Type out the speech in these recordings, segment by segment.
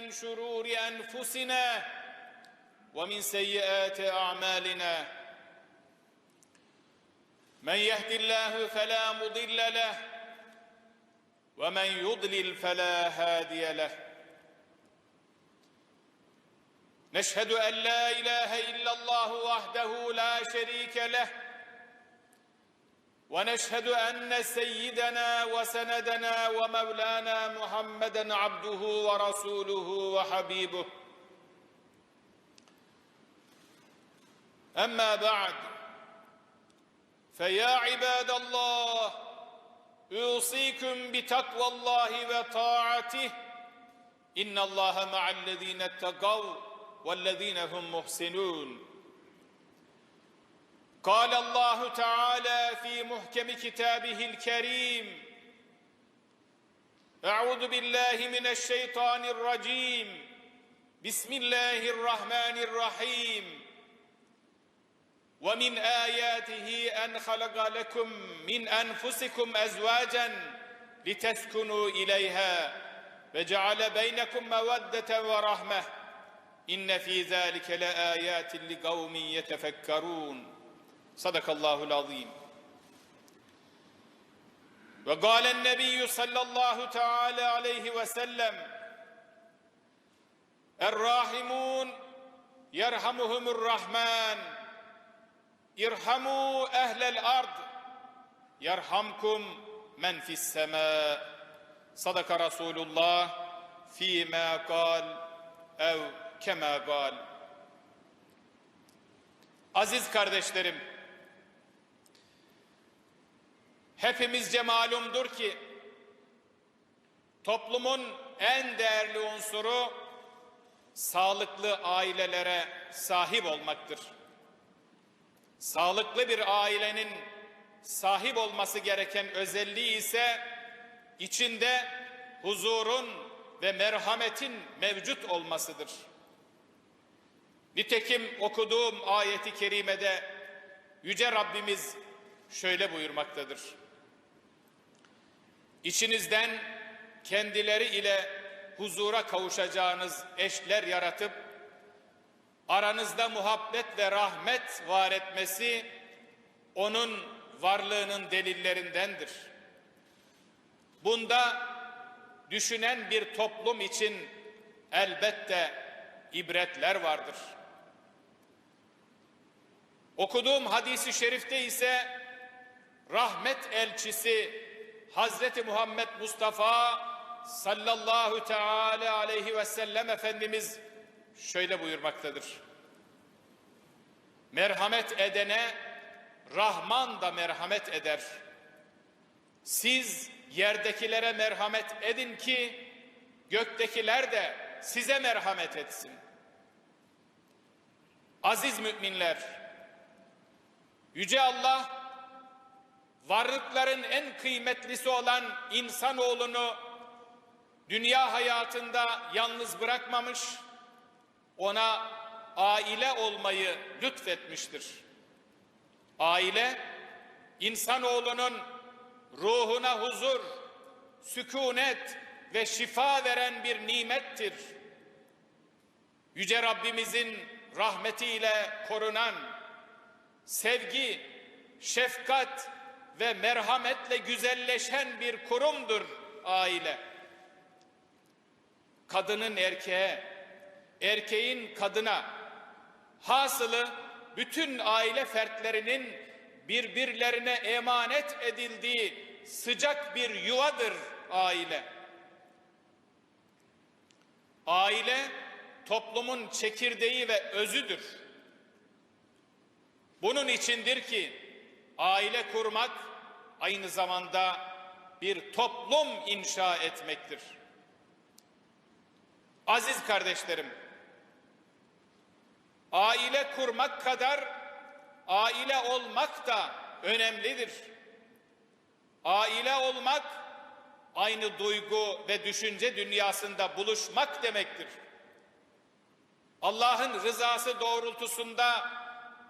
من شرور أنفسنا ومن سيئات أعمالنا. من يهد الله فلا مضل له ومن يضلل فلا هادي له. نشهد أن لا إله إلا الله وحده لا شريك له ونشهد أن سيدنا وسندنا ومولانا محمدا عبده ورسوله وحبيبه. أما بعد فيا عباد الله أوصيكم بتقوى الله وطاعته. إن الله مع الذين اتقوا والذين هم محسنون. قال الله تعالى في محكم كتابه الكريم أعوذ بالله من الشيطان الرجيم. بسم الله الرحمن الرحيم. ومن آياته أن خلق لكم من أنفسكم ازواجا لتسكنوا إليها وجعل بينكم مودة ورحمة. إن في ذلك لآيات لقوم يتفكرون. Sadakallahul azim. Ve galen nebiyyü sallallahu teala aleyhi ve sellem Errahimun yerhamuhumur rahman İrhamu ehlel ard yerhamkum men fis sema Sadaka Resulullah fîmâ kal ev kemâ kal Aziz kardeşlerim hepimizce malumdur ki toplumun en değerli unsuru sağlıklı ailelere sahip olmaktır. Sağlıklı bir ailenin sahip olması gereken özelliği ise içinde huzurun ve merhametin mevcut olmasıdır. Nitekim okuduğum ayeti kerimede Yüce Rabbimiz şöyle buyurmaktadır. İçinizden kendileri ile huzura kavuşacağınız eşler yaratıp aranızda muhabbet ve rahmet var etmesi onun varlığının delillerindendir. Bunda düşünen bir toplum için elbette ibretler vardır. Okuduğum hadisi şerifte ise rahmet elçisi Hazreti Muhammed Mustafa sallallahu teala aleyhi ve sellem Efendimiz şöyle buyurmaktadır. Merhamet edene Rahman da merhamet eder. Siz yerdekilere merhamet edin ki göktekiler de size merhamet etsin. Aziz müminler, Yüce Allah varlıkların en kıymetlisi olan insanoğlunu dünya hayatında yalnız bırakmamış, ona aile olmayı lütfetmiştir. Aile, insanoğlunun ruhuna huzur, sükunet ve şifa veren bir nimettir. Yüce Rabbimizin rahmetiyle korunan, sevgi, şefkat ve merhametle güzelleşen bir kurumdur aile. Kadının erkeğe, erkeğin kadına, hasılı bütün aile fertlerinin birbirlerine emanet edildiği sıcak bir yuvadır aile. Aile toplumun çekirdeği ve özüdür. Bunun içindir ki aile kurmak aynı zamanda bir toplum inşa etmektir. Aziz kardeşlerim, aile kurmak kadar aile olmak da önemlidir. Aile olmak aynı duygu ve düşünce dünyasında buluşmak demektir. Allah'ın rızası doğrultusunda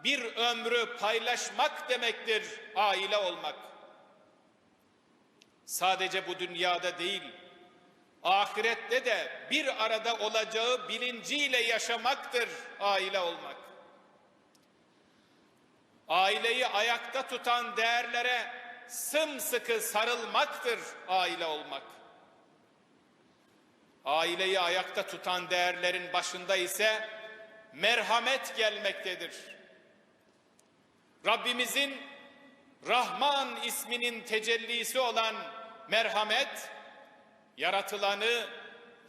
bir ömrü paylaşmak demektir aile olmak. Sadece bu dünyada değil, ahirette de bir arada olacağı bilinciyle yaşamaktır aile olmak. Aileyi ayakta tutan değerlere sımsıkı sarılmaktır aile olmak. Aileyi ayakta tutan değerlerin başında ise merhamet gelmektedir. Rabbimizin Rahman isminin tecellisi olan merhamet, yaratılanı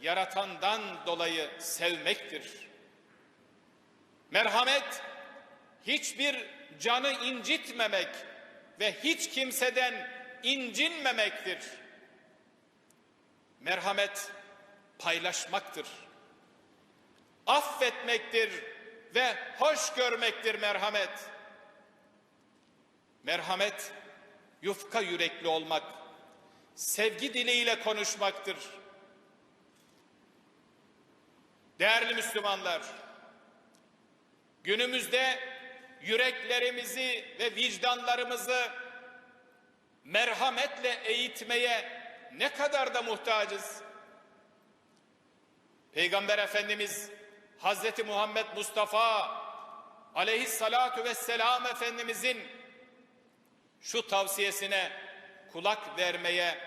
yaratandan dolayı sevmektir. Merhamet, hiçbir canı incitmemek ve hiç kimseden incinmemektir. Merhamet, paylaşmaktır. Affetmektir ve hoş görmektir merhamet. Merhamet, yufka yürekli olmak, sevgi diliyle konuşmaktır. Değerli Müslümanlar, günümüzde yüreklerimizi ve vicdanlarımızı merhametle eğitmeye ne kadar da muhtacız. Peygamber Efendimiz Hazreti Muhammed Mustafa aleyhissalatu vesselam Efendimizin şu tavsiyesine kulak vermeye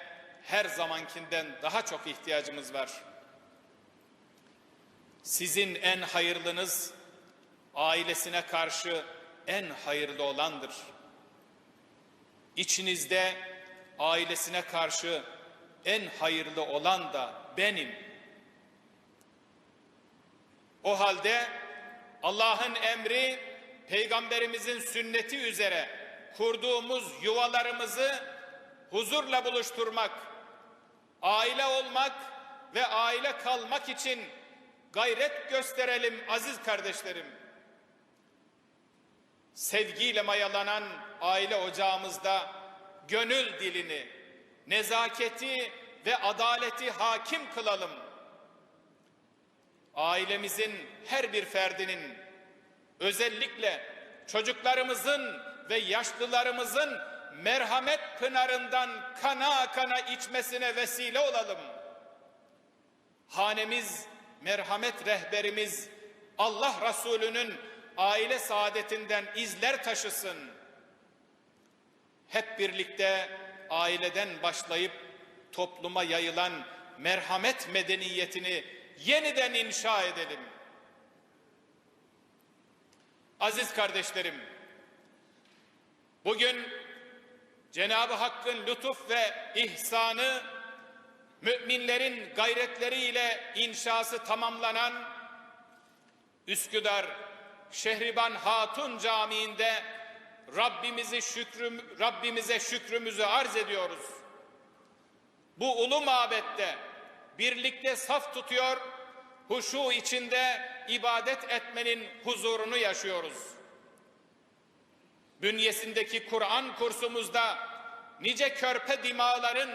her zamankinden daha çok ihtiyacımız var. Sizin en hayırlınız ailesine karşı en hayırlı olandır. İçinizde ailesine karşı en hayırlı olan da benim. O halde Allah'ın emri, peygamberimizin sünneti üzere kurduğumuz yuvalarımızı huzurla buluşturmak, aile olmak ve aile kalmak için gayret gösterelim aziz kardeşlerim. Sevgiyle mayalanan aile ocağımızda gönül dilini, nezaketi ve adaleti hakim kılalım. Ailemizin her bir ferdinin özellikle çocuklarımızın ve yaşlılarımızın merhamet pınarından kana kana içmesine vesile olalım. Hanemiz, merhamet rehberimiz Allah Resulü'nün aile saadetinden izler taşısın. Hep birlikte aileden başlayıp topluma yayılan merhamet medeniyetini yeniden inşa edelim. Aziz kardeşlerim, bugün Cenab-ı Hakk'ın lütuf ve ihsanı müminlerin gayretleriyle inşası tamamlanan Üsküdar Şehriban Hatun Camii'nde Rabbimizi şükrüm, Rabbimize şükrümüzü arz ediyoruz. Bu ulu mabette birlikte saf tutuyor, huşu içinde ibadet etmenin huzurunu yaşıyoruz. Bünyesindeki Kur'an kursumuzda nice körpe dimaların,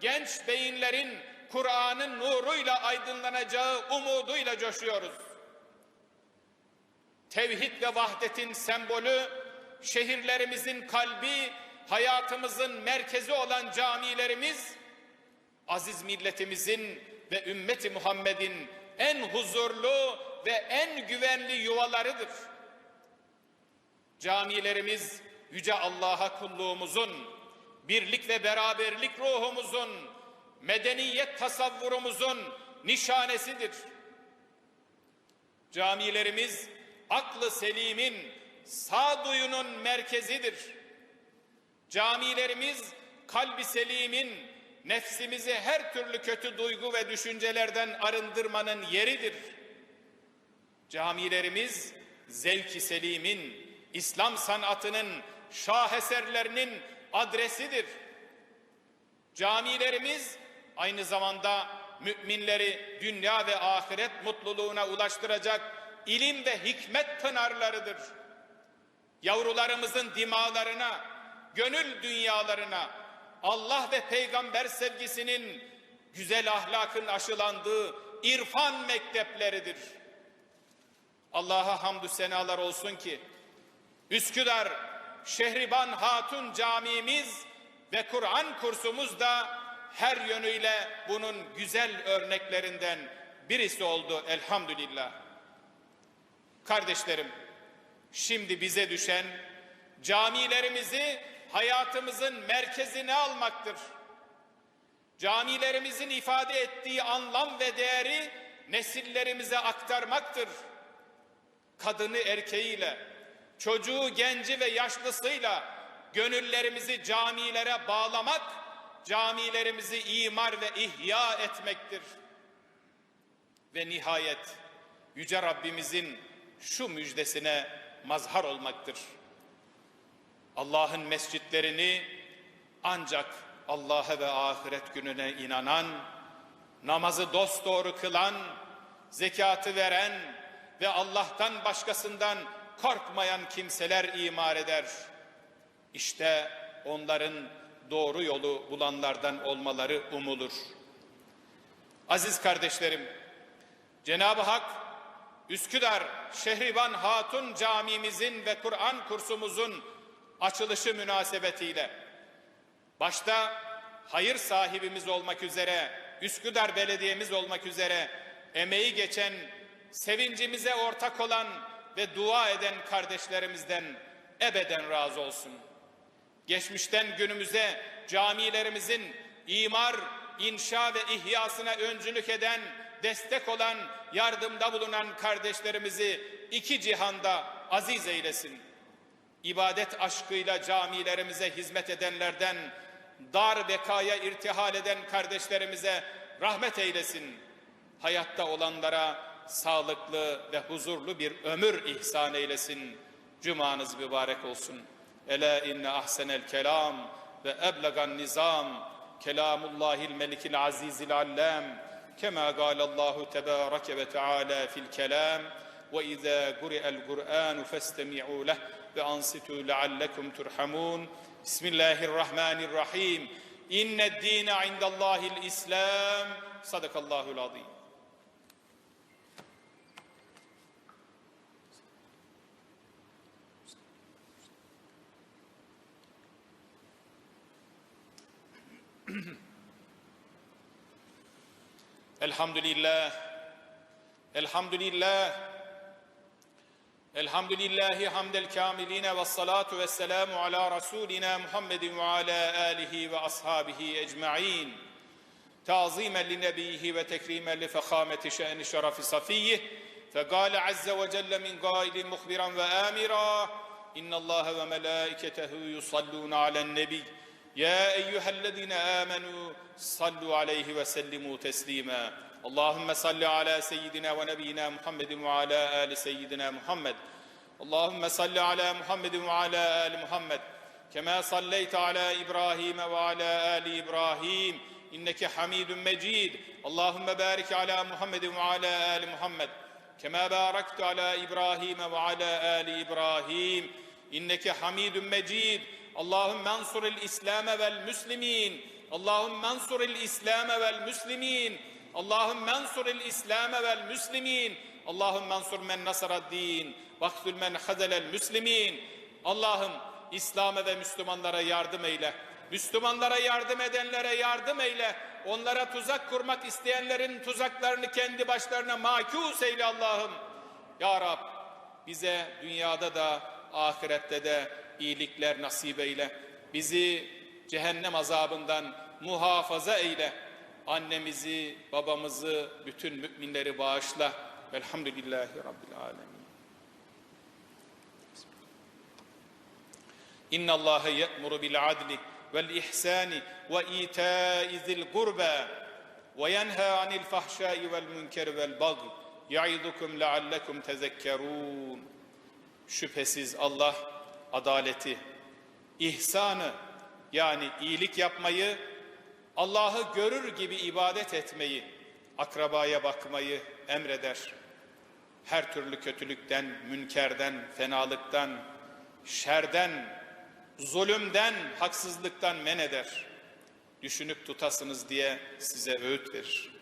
genç beyinlerin Kur'an'ın nuruyla aydınlanacağı umuduyla coşuyoruz. Tevhid ve vahdetin sembolü, şehirlerimizin kalbi, hayatımızın merkezi olan camilerimiz, aziz milletimizin ve ümmeti Muhammed'in en huzurlu ve en güvenli yuvalarıdır. Camilerimiz yüce Allah'a kulluğumuzun, birlik ve beraberlik ruhumuzun, medeniyet tasavvurumuzun nişanesidir. Camilerimiz aklı selimin, sağduyunun merkezidir. Camilerimiz kalbi selimin, nefsimizi her türlü kötü duygu ve düşüncelerden arındırmanın yeridir. Camilerimiz zevki selimin, İslam sanatının şaheserlerinin adresidir. Camilerimiz aynı zamanda müminleri dünya ve ahiret mutluluğuna ulaştıracak ilim ve hikmet pınarlarıdır. Yavrularımızın dimalarına, gönül dünyalarına Allah ve peygamber sevgisinin güzel ahlakın aşılandığı irfan mektepleridir. Allah'a hamdü senalar olsun ki Üsküdar Şehriban Hatun Camimiz ve Kur'an kursumuz da her yönüyle bunun güzel örneklerinden birisi oldu elhamdülillah. Kardeşlerim, şimdi bize düşen camilerimizi hayatımızın merkezine almaktır. Camilerimizin ifade ettiği anlam ve değeri nesillerimize aktarmaktır. Kadını erkeğiyle, çocuğu genci ve yaşlısıyla gönüllerimizi camilere bağlamak, camilerimizi imar ve ihya etmektir. Ve nihayet Yüce Rabbimizin şu müjdesine mazhar olmaktır. Allah'ın mescitlerini ancak Allah'a ve ahiret gününe inanan, namazı dosdoğru kılan, zekatı veren ve Allah'tan başkasından korkmayan kimseler imar eder. İşte onların doğru yolu bulanlardan olmaları umulur. Aziz kardeşlerim, Cenab-ı Hak Üsküdar Şehriban Hatun Camimizin ve Kur'an kursumuzun açılışı münasebetiyle başta hayır sahibimiz olmak üzere Üsküdar Belediye'miz olmak üzere emeği geçen sevincimize ortak olan ve dua eden kardeşlerimizden ebeden razı olsun. Geçmişten günümüze camilerimizin imar, inşa ve ihyasına öncülük eden, destek olan, yardımda bulunan kardeşlerimizi iki cihanda aziz eylesin. İbadet aşkıyla camilerimize hizmet edenlerden, dar bekaya irtihal eden kardeşlerimize rahmet eylesin. Hayatta olanlara sağlıklı ve huzurlu bir ömür ihsan eylesin. Cumanız mübarek olsun. Ela inne ahsenel kelam ve eblegan nizam. Kelamullahil melikil azizil allam. Kema galallahu tebareke ve teala fil kelam. Ve izâ guri'el Kur'an festemi'û leh ve ansitû leallekum turhamun Bismillahirrahmanirrahim. İnne'd-dîne indallâhil İslam. Sadakallahu'l-azîm الحمد لله الحمد لله الحمد لله حمد الكاملين والصلاة والسلام على رسولنا محمد وعلى آله وأصحابه أجمعين تعظيما لنبيه وتكريما لفخامة شأن شرف صفيه فقال عز وجل من قائل مخبرا وآمرا إن الله وملائكته يصلون على النبي يا أيها الذين آمنوا صلوا عليه وسلموا تسليما اللهم صل على سيدنا ونبينا محمد وعلى آل سيدنا محمد اللهم صل على محمد وعلى آل محمد كما صليت على إبراهيم وعلى آل إبراهيم إنك حميد مجيد اللهم بارك على محمد وعلى آل محمد كما باركت على إبراهيم وعلى آل إبراهيم إنك حميد مجيد Allahümme ansuril İslame vel müslimin. Allahümme ansuril İslame vel müslimin. Allahümme ansuril İslame vel müslimin. Allahümme ansur men nasaraddin. Vaktül men hazelel müslimin. Allah'ım İslam'a ve Müslümanlara yardım eyle. Müslümanlara yardım edenlere yardım eyle. Onlara tuzak kurmak isteyenlerin tuzaklarını kendi başlarına makus eyle Allah'ım. Ya Rab bize dünyada da ahirette de iyilikler nasip eyle. Bizi cehennem azabından muhafaza eyle. Annemizi, babamızı, bütün müminleri bağışla. Velhamdülillahi Rabbil Alemin. İnna Allahe ye'muru bil adli vel ihsani ve ita'i zil gurbe ve yenha anil fahşai vel münkeri vel bagı ya'idukum leallekum tezekkerun. Şüphesiz Allah adaleti, ihsanı yani iyilik yapmayı, Allah'ı görür gibi ibadet etmeyi, akrabaya bakmayı emreder. Her türlü kötülükten, münkerden, fenalıktan, şerden, zulümden, haksızlıktan men eder. Düşünüp tutasınız diye size öğüt verir.